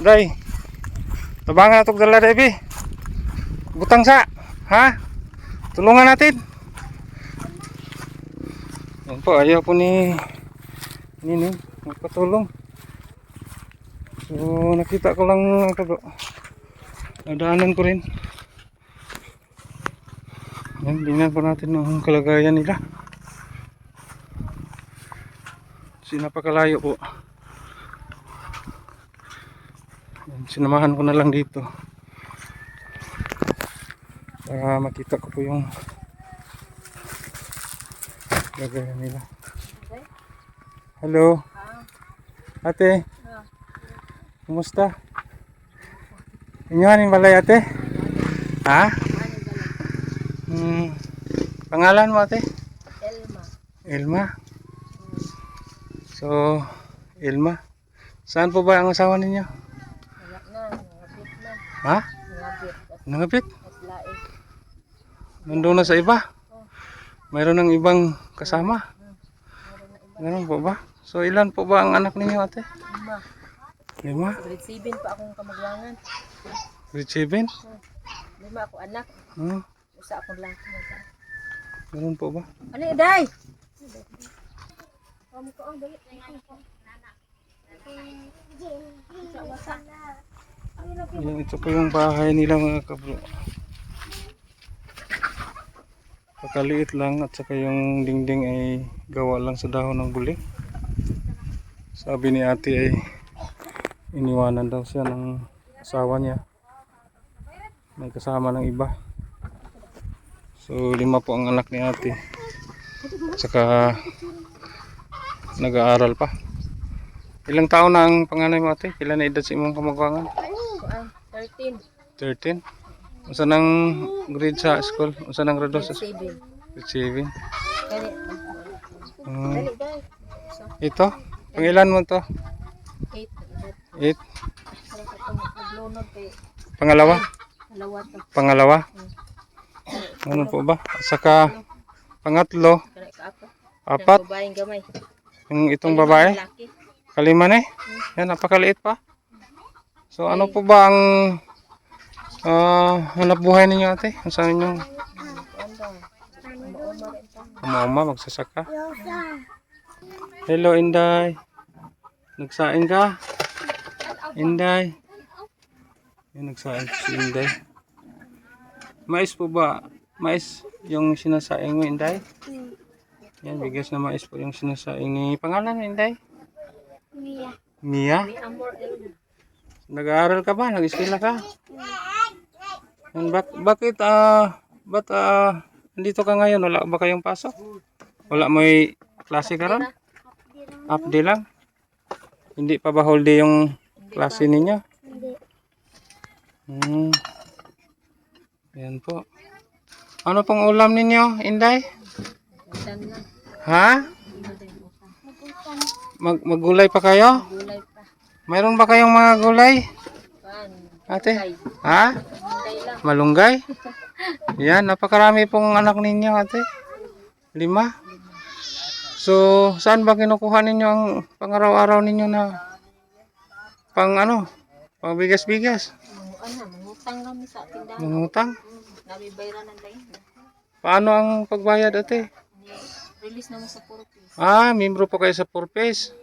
Day. Tabangan natok dala Devi. Butang sa. Ha? Tulungan natin. Yan po, ayaw po ni Nini magpatulong. So, nakita ko lang ito bro. Nadaanan ko rin. Yan, tingnan po natin ang kalagayan nila. Sinapakalayo po. Yan, sinamahan ko na lang dito. Para makita ko po yung kalagayan nila. Hello. Ate. Kumusta? Inyo haning balay ate? Ha? Hmm. Pangalan mo ate? Elma. Elma. So, Elma. Saan po ba ang asawa ninyo? Wala na. Nangabit na. Ha? Nangabit. At Nangapit? Nandun na sa iba? Mayroon ng ibang kasama? Meron na iba. Ganun po ba? So, ilan po ba ang anak ninyo ate? Lima. Lima? Grade 7 pa akong kamagwangan. Grade 7? Lima ako anak. Hmm, Usa akong ta. ganun po ba? Ano yung day? Kamu ko ang dayit. Ayan, ito po yung bahay nila mga kabro. Pakaliit lang at saka yung dingding ay gawa lang sa dahon ng buli. Sabi ni ate ay iniwanan daw siya ng asawa niya. May kasama ng iba. So lima po ang anak ni ate. At saka nag-aaral pa. Ilang taon na ang panganay mo ate? Kailan na edad sa imong kamagwangan? Kuan, 13. 13. Unsa nang grade sa school? Unsa nang grado sa Grade 7. grade 7? Kani. Hmm. Ito? Pangilan mo to? 8. 8. Sarap akong naglunod kay Pangalawa? to. Pangalawa? Ano po ba? Saka pangatlo, apat, yung itong babae, kalima na eh. Yan, napakaliit pa. So ano po ba ang ah, hanap buhay ninyo ate? Ang sa ta. Mama, magsasaka. Hello, Inday. Nagsaing ka? Inday. Yan, nagsaing si Inday. Mais po ba? Mais yung sinasaing mo, Inday? Yan, bigas na mais po yung sinasaing ni pangalan, Inday? Mia. Mia? Nag-aaral ka ba? Nag-eskwela ka? Yan, bak bakit, ah, ba't, ah, nandito ka ngayon? Wala ba kayong pasok? Wala may klase ka ron? Half day lang? Hindi pa ba whole day yung klase ninyo? Hindi. Hmm. Yan po. Ano pong ulam ninyo, Inday? Utan. Ha? Mag maggulay pa kayo? Gulay pa. Mayroon ba kayong mga gulay? Ate? Ha? Malunggay? Yan, napakarami pong anak ninyo, ate. Lima? So, saan ba kinukuha ninyo ang pangaraw-araw ninyo na pang ano? Pang bigas-bigas? Ano, mangutang kami sa tindahan. Mangutang? Hmm, Nabi bayaran ng lain. Paano ang pagbayad, ate? Release naman sa puro piece. Ah, membro po kayo sa Purpose.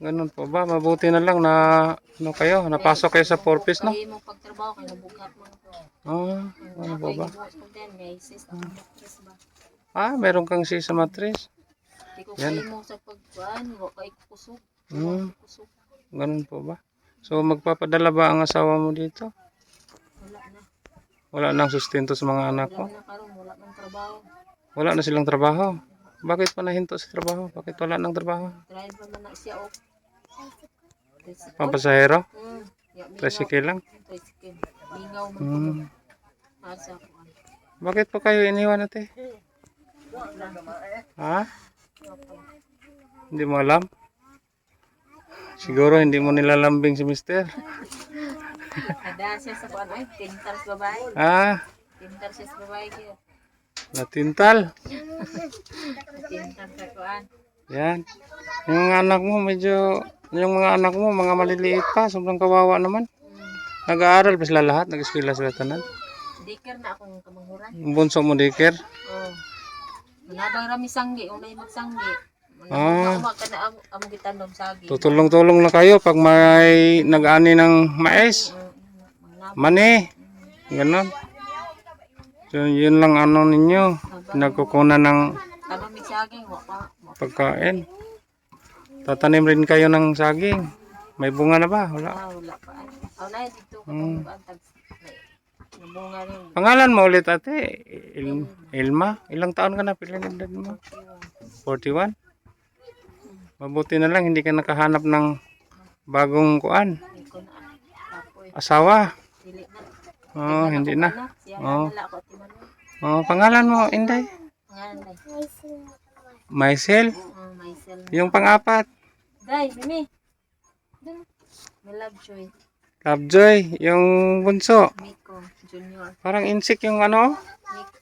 Ganun po ba? Mabuti na lang na ano kayo, napasok kayo sa Purpose, no? Kaya mo pagtrabaho kay nabugat mo po. Ah, ano po ba? ko ba. Ah, meron kang si sa matris. Ko Yan. kayo mo sa pagkuhan, wa kay kusog. Hmm. Ganun po ba? So, magpapadala ba ang asawa mo dito? Wala na. Wala nang sustento sa mga anak mo? Wala na karon, wala nang trabaho. Wala na silang trabaho. Bakit pa nahinto sa trabaho? Bakit wala nang trabaho? Driver man na siya o. Pampasahero? Hmm. Tricycle lang? Tricycle. Mingaw Hmm. Asa ko. Bakit pa kayo iniwan ate? Ha? Hindi mo alam? Siguro hindi mo nilalambing si mister. Ada siya sa kuan ay tintal sa babae. Ah, Tintal siya sa babae kaya. natintal. Tintal sa kuan. Yan. Yung anak mo, medyo, yung mga anak mo, mga maliliit pa, sobrang kawawa naman. Nag-aaral ba sila lahat? Nag-eskwela sila tanan? Dikir na akong kamanghuran. Bunso mo, daycare? Oh. Manabang rami sanggi, unay magsanggi. Ah. Tutulong-tulong na kayo pag may nag-ani ng mais. Mani. Ganon. So, yun lang ano ninyo. Pinagkukunan ng pa. pa. pagkain. Tatanim rin kayo ng saging. May bunga na ba? Wala. Ah, wala pa. Aw na dito ko Hmm. mm. rin. Pangalan mo ulit ate? Il- Ilma? Ilang taon ka na? Pilang edad mo? 41? Mabuti na lang hindi ka nakahanap ng bagong kuan. Asawa. Oh, hindi na. Oh. Oh, pangalan mo, Inday? Ngalan day. Maisel. Oh, myself. Yung pang-apat. Day, Mimi. Dun. My love joy. Lovejoy. Yung bunso. Miko Junior. Parang insik yung ano,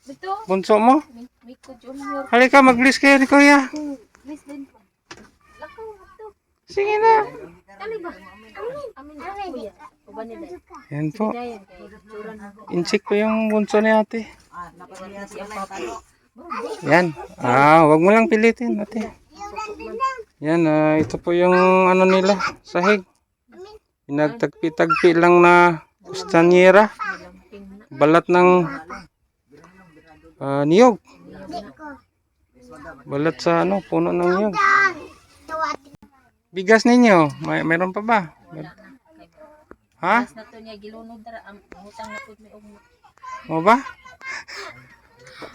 Miko. Bunso mo. Mi- Miko Junior. Halika, mag-list kayo ni Kuya. Please din po. Lako, ito. Sige na. Kali ba? Amin. Amin. Yan po. Insik po yung bunso ni ate. Ah, napalit na siya papa. Yan. Ah, wag mo lang pilitin, ate. Yan, ah, ito po yung ano nila, sahig. Pinagtagpi-tagpi lang na kustanyera. Balat ng ah, niyog. Balat sa ano, puno ng niyog. Bigas ninyo, may meron pa ba? Ha? Mas na to niya gilunod dara am utang na pud may ugma. Mo ba?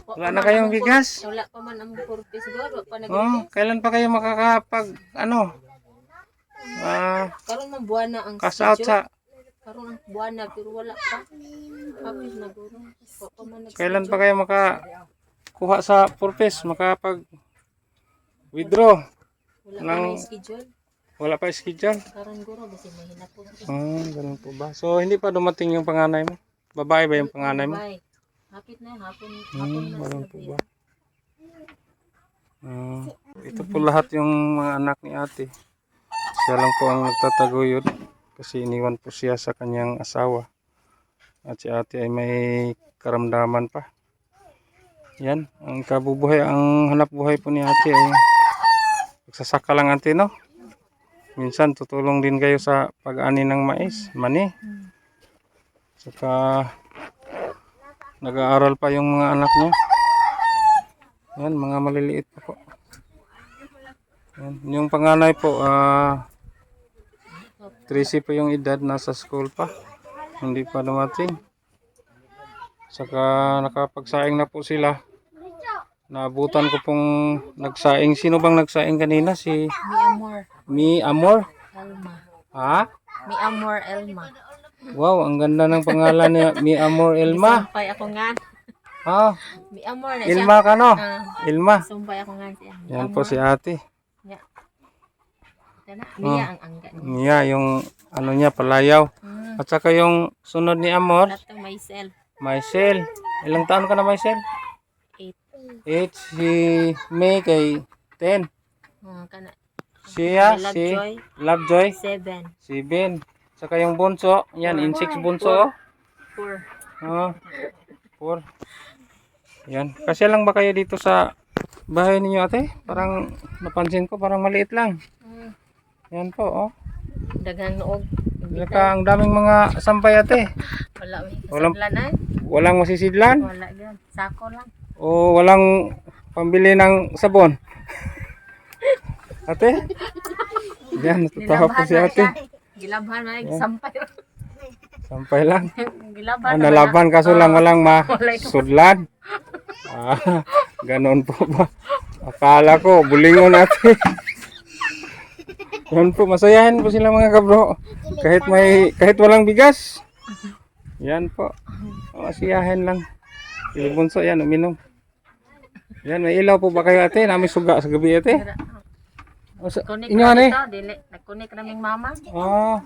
Wala na kayong bigas? Wala pa man purpose god, wa pa Oh, kailan pa kayo makakapag ano? Ah, Karon man buwan na ang cash out sa karon ang buwan na pero wala pa. Habis na guro. Pa kailan pa kayo makakuha sa purpose, makapag withdraw? wala pa ng- may schedule. Wala pa schedule. Karon guro kasi may hinapon. Ah, ganun po ba? So, hindi pa dumating yung panganay mo? Babae ba yung panganay mo? Bye. Hapit na hapon hapon Hmm, sila po ba? Ah, ito po lahat yung mga anak ni ate. Siya lang po ang nagtataguyod kasi iniwan po siya sa kanyang asawa. At si ate ay may karamdaman pa. Yan, ang kabubuhay, ang hanap buhay po ni ate ay magsasaka lang ate, no? Minsan tutulong din kayo sa pag-ani ng mais, mani. Saka nag-aaral pa yung mga anak niya. Yan, mga maliliit pa po. Yan. Yung panganay po, ah 13 po yung edad, nasa school pa. Hindi pa dumating. Saka nakapagsaing na po sila. Naabutan ko pong nagsaing. Sino bang nagsaing kanina? Si Mi Amor Mi Amor? Elma. Ha? Mi Amor Elma. Wow, ang ganda ng pangalan niya. Mi Amor Elma. Sumpay ako nga. Ha? Mi Amor na siya. Ilma ka no? Ah, Ilma. sumpay ako nga siya. Mi Yan Amor. po si ate. Ya. Tana, Mia ang angga niya. Niya, yung ano niya, palayaw. Hmm. At saka yung sunod ni Amor, ng myself. Maisel. Ilang taon ka na, Maisel? Eight. 8. Si May kay 10. Hmm, kana. Siya, Love si Joy. Lovejoy, Seven. si Ben. Saka yung bunso, yan, insects bunso. Four. Oh. Oh, 4. Yan. Kasi lang ba kayo dito sa bahay ninyo, ate? Parang napansin ko, parang maliit lang. Hmm. Yan po, oh. Daghang noog. Saka ang daming mga sampay, ate. Wala may Walang-. Walang masisidlan. Wala gan. Sako lang. O walang pambili ng sabon. Ate? Yan, natatawa po si ate. Gilabhan man sampay. Sampay lang. Gilabhan. Ah, nalaban kaso lang walang Walay- masudlan. Ah, ganon po ba? Akala ko, bulingon ate. Yan po, masayahin po sila mga kabro. Kahit may, kahit walang bigas. Yan po. Masiyahin lang. Ilibunso, yan, uminom. Yan, may ilaw po ba kayo ate? Nami suga sa gabi ate. O, sa, Kunik inyo ra ane? dito, dili. Nagkunik raming mama. Ah,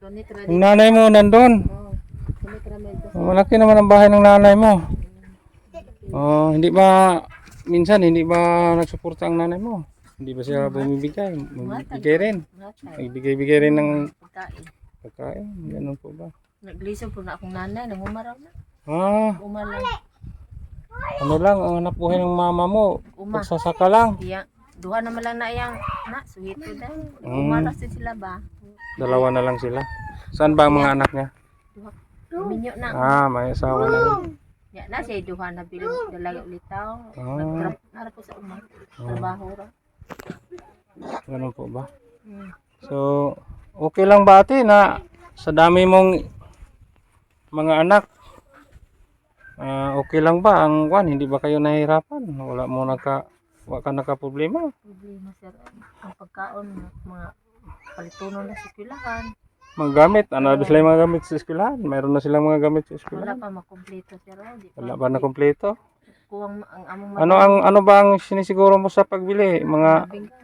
Kunik ra yung nanay mo nandun. Oh, kunik. Oh, Malaki naman ang bahay ng nanay mo. Oh, hindi ba minsan hindi ba nagsuporta ang nanay mo? Hindi ba siya bumibigay? Magbigay rin. Matay. Nagbigay-bigay rin ng Pagkain. pagkain. Ganun po ba? Nagliso po na akong nanay. Nangumaraw na. Ah, Umalang. ano lang, ang hanap buhay ng mama mo. Uma. Pagsasaka lang. Iya. Duha naman lang na iyang. Na, suhito dahil. Mm. Umaras din sila ba? Dalawa na lang sila. Saan ba ang mga anak niya? Duha. Minyo na. Ah, may asawa na rin. Ya, na siya duha na bilang dalaga ulitaw. Ah. Nagtra- Nara po sa uma. Trabaho ra. Ganun po ba? Mm. So, okay lang ba ate na sa dami mong mga anak, ah, okay lang ba ang kwan? Hindi ba kayo nahihirapan? Wala mo naka, wala ka naka problema? Problema sir. Ang pagkaon mga palitunon na sa eskwelahan. Mga gamit, ano ba sila yung mga gamit sa eskwelahan? Mayroon na silang mga gamit sa Wala eskwelahan? pa makompleto sir. oh. Di pa. Wala ba na kompleto? Kuwang ang among Ano ang ano ba ang sinisiguro mo sa pagbili? Mga bigas.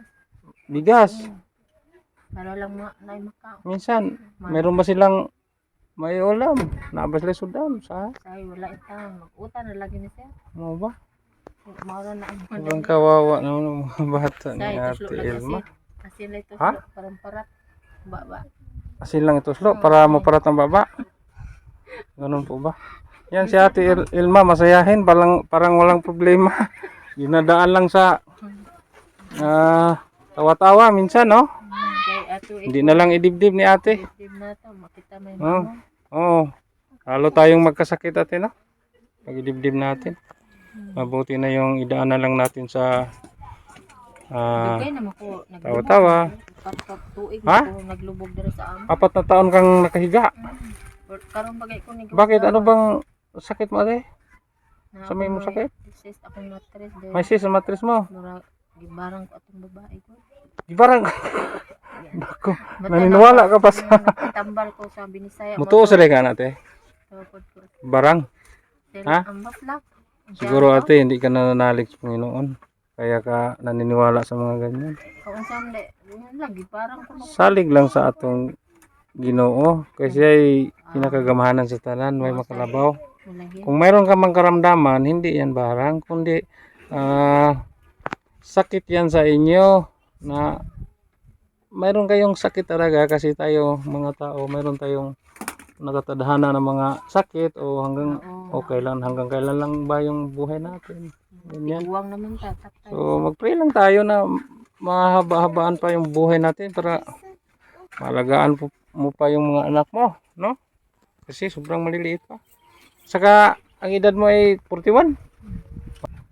bigas. Para lang ma na makaon. Minsan, mayroon ba silang may ulam? Nabas sila sudam sa Say wala itang mag-utan na lagi ni sir. ano ba? Mara na ang Ibang kawawa naman ng mga bata ni Ate lang Elma. Kasi na ito Ha? parang parat. Ba ba. Asin lang ito slow para maparat ang baba. Ganun po ba? Yan si Ate Il- Ilma masayahin parang parang walang problema. Ginadaan lang sa ah, tawa-tawa minsan, no? Hindi na lang idibdib ni Ate. Team na to makita may Oh. mama. Oo. Halo tayong magkasakit ate, no? Pag idibdib natin. Mabuti na yung idaan na lang natin sa ko naglubog. tawa-tawa. Ha? na ko naglubog diri sa am. Apat na taon kang nakahiga. Or karon bagay ko ni Bakit? Ano bang sakit mo ate? Sa may mo sakit? Sis akong matres May sis sa matris mo. gibarang ko atong babae ko. Di barang. Nako. Matay Naniniwala na ka pa sa... Tambal ko sa Binisaya. Mutuo sa ka ate. Tawagod ko. Barang. Ha? ang baplak. Siguro ate, hindi ka nananalig sa Panginoon. Kaya ka naniniwala sa mga ganyan. De, yun lagi parang ko mag- Salig lang sa atong ginoo. Kasi ay pinakagamahanan sa tanan. May makalabaw. Kung mayroon ka mang karamdaman, hindi yan barang. Kundi ah, sakit yan sa inyo na mayroon kayong sakit talaga kasi tayo mga tao, mayroon tayong natatadhana ng mga sakit o hanggang Oo. Okay lang, hanggang kailan lang ba yung buhay natin. Ganyan. Uwang naman ta, taktay. So mag-pray lang tayo na mahaba-habaan pa yung buhay natin para malagaan po, mo pa yung mga anak mo, no? Kasi sobrang maliliit pa. Saka ang edad mo ay 41.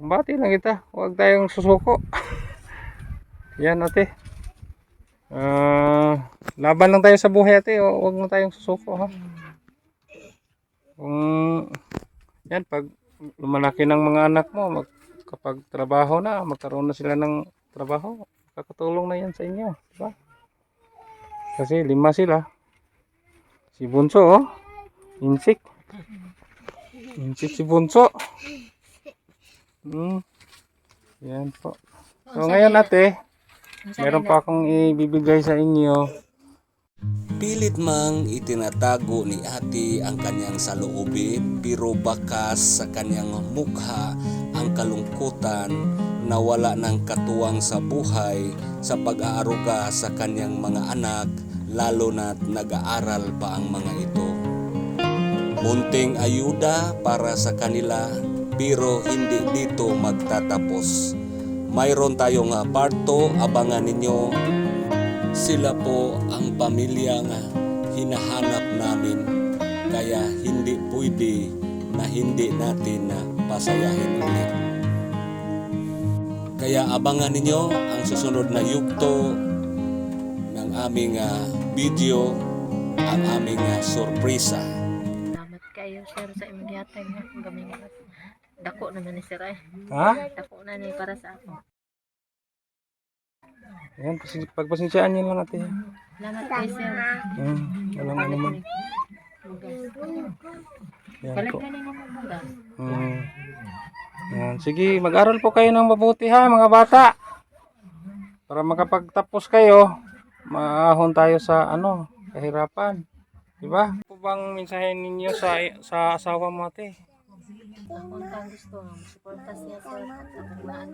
Bati lang kita. Huwag tayong susuko. Yan ate. Ah, laban lang tayo sa buhay ate. Hu- Huwag na tayong susuko ha. Kung yan pag lumalaki ng mga anak mo, mag, kapag trabaho na, magkaroon na sila ng trabaho, kakatulong na yan sa inyo, di ba? Kasi lima sila. Si Bunso, oh. Insik. Insik si Bunso. Hmm. Yan po. So ngayon ate, meron pa akong ibibigay sa inyo. Pilit mang itinatago ni ate ang kanyang saloobin pero bakas sa kanyang mukha ang kalungkutan na wala ng katuwang sa buhay sa pag-aaruga sa kanyang mga anak lalo na't nag-aaral pa ang mga ito. Munting ayuda para sa kanila pero hindi dito magtatapos. Mayroon tayong ah, parto, abangan ninyo sila po ang pamilyang hinahanap namin kaya hindi pwede na hindi natin na pasayahin ulit. Kaya abangan ninyo ang susunod na yugto ng aming ah, video, ang aming ah, sorpresa. Salamat kayo sir sa imong gihatag nga gamay. Dako naman ni sir ay. Ha? Dako na ni para sa ako. Yan, pasin- pagpasensyaan niyo lang ate. Salamat kay sir. Hmm, walang ano man. Bugas. Yan Balik po. Hmm. Yan. Sige, mag-aral po kayo ng mabuti ha, mga bata. Para makapagtapos kayo, maahon tayo sa ano, kahirapan. Di ba? Ano po bang mensahe ninyo sa sa asawa mo ate? Kang gusto suporta siya sa paglaan.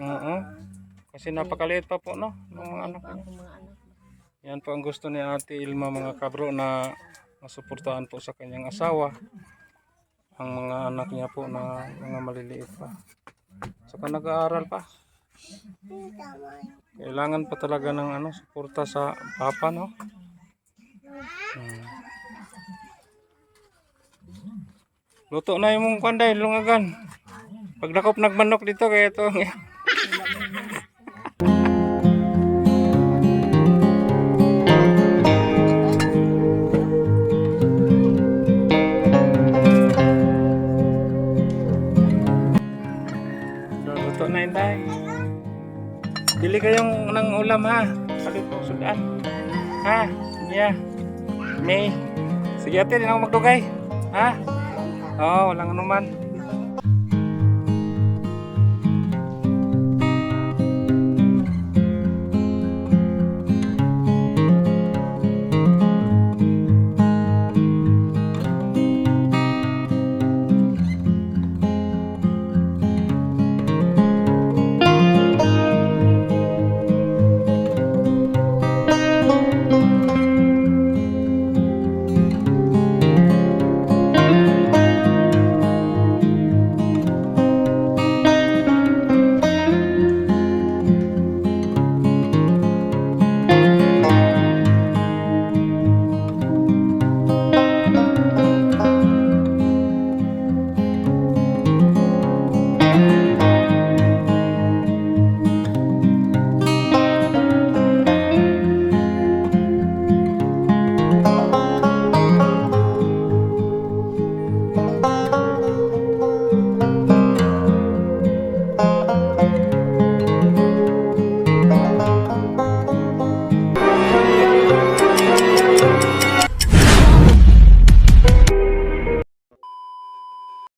Oo. Kasi napakaliit pa po, no? Ng mga anak niya. Yan po ang gusto ni Ate Ilma mga kabro na masuportahan po sa kanyang asawa. Ang mga anak niya po na mga maliliit pa. Saka nag-aaral pa. Kailangan pa talaga ng ano, suporta sa papa, no? Hmm. Luto na yung mong kwanday, lungagan. Pag nakop nagmanok dito, kaya ito. Yun tayo. Kayong ng ulam ha. Sabi po, sudan. Ha? Yeah. May. Sige ate, din ako magdugay. Ha? Oo, oh, walang anuman.